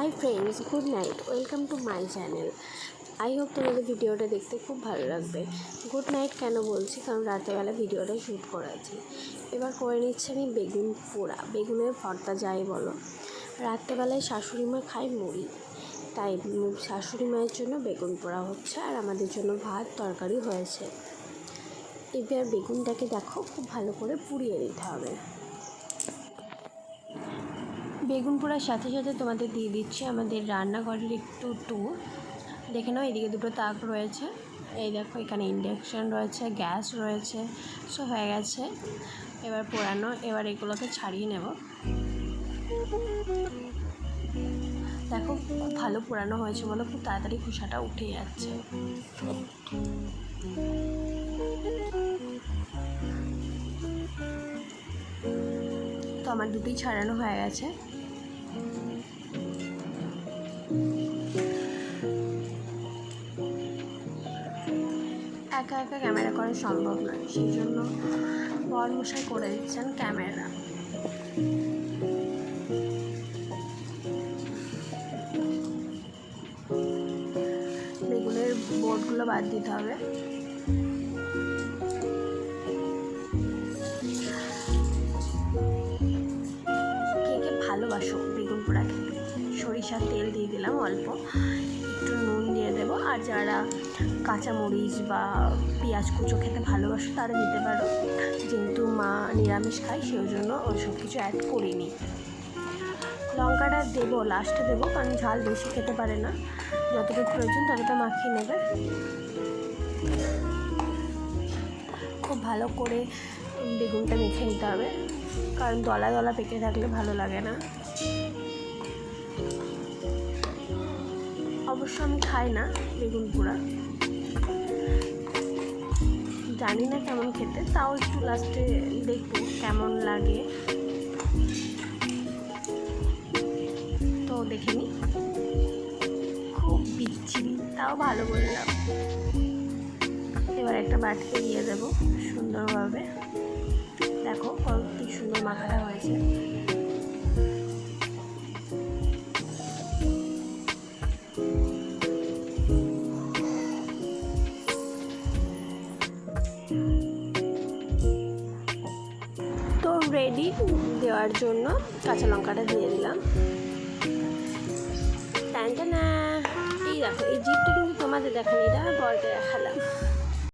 Hi friends good night welcome to my channel I hope তোমাদের ভিডিওটা দেখতে খুব ভালো লাগবে। গুড নাইট কেন বলছি? কারণ রাতেরবেলা ভিডিওটা শ্যুট করেছি। এবার করে নিচ্ছি আমি বেগুন পোড়া। বেগুনের ভর্তা যাই বলো। রাত্রেবেলায় শাশুড়ি মা খায় মুড়ি। তাই শাশুড়ি মায়ের জন্য বেগুন পোড়া হচ্ছে আর আমাদের জন্য ভাত, তরকারি হয়েছে। এবার বেগুনটাকে দেখো, খুব ভালো করে পুড়িয়ে নিতে হবে। বেগুন পোড়ার সাথে সাথে তোমাদের দিয়ে দিচ্ছি আমাদের রান্নাঘরের একটু ট্যুর দেখে নাও, এদিকে দুটো তাক রয়েছে। এই দেখো, এখানে ইন্ডাকশান রয়েছে গ্যাস রয়েছে, সব হয়ে গেছে। এবার পোড়ানো, এবার এগুলোকে ছাড়িয়ে নেব। দেখো, খুব ভালো পোড়ানো হয়েছে বলো, খুব তাড়াতাড়ি খোসাটা উঠে যাচ্ছে। তো আমার দুটোই ছাড়ানো হয়ে গেছে। একা একা ক্যামেরা করা সম্ভব নয় সেই জন্য বর মশাই করে দিচ্ছেন ক্যামেরা। বেগুনের বোর্ডগুলো বাদ দিতে হবে। ভালোবাসো, বেগুন পোড়া খেতে। সরিষার তেল দিয়ে দিলাম অল্প, একটু নুন দিয়ে দেবো। আর যারা কাঁচামরিচ বা পেঁয়াজ কুচো খেতে ভালোবাসো, তারা দিতে পারো। যেহেতু মা নিরামিষ খায়, সেই জন্য ওই সব কিছু অ্যাড করিনি। লঙ্কাটা দেবো লাস্টে দেবো, কারণ ঝাল বেশি খেতে পারে না। যতটুকু প্রয়োজন ততটা মাখিয়ে নেবে। খুব ভালো করে বেগুনটা মেখে নিতে হবে। কারণ দলা দলা পেকে থাকলে ভালো লাগে না। অবশ্য আমি খাই না বেগুন পোড়া। জানি না কেমন খেতে, তাও একটু লাস্টে দেখব কেমন লাগে। তো দেখে নি। খুব বিচ্ছিরি, তাও ভালো বললাম। এবার একটা বাটিতে দিয়ে দেবো সুন্দরভাবে। হয়েছে। তো রেডি দেওয়ার জন্য কাঁচা লঙ্কাটা দিয়ে দিলাম। না এই দেখো, এই জিপটা কিন্তু তোমাদের দেখানি, এটা বলতে দেখালাম।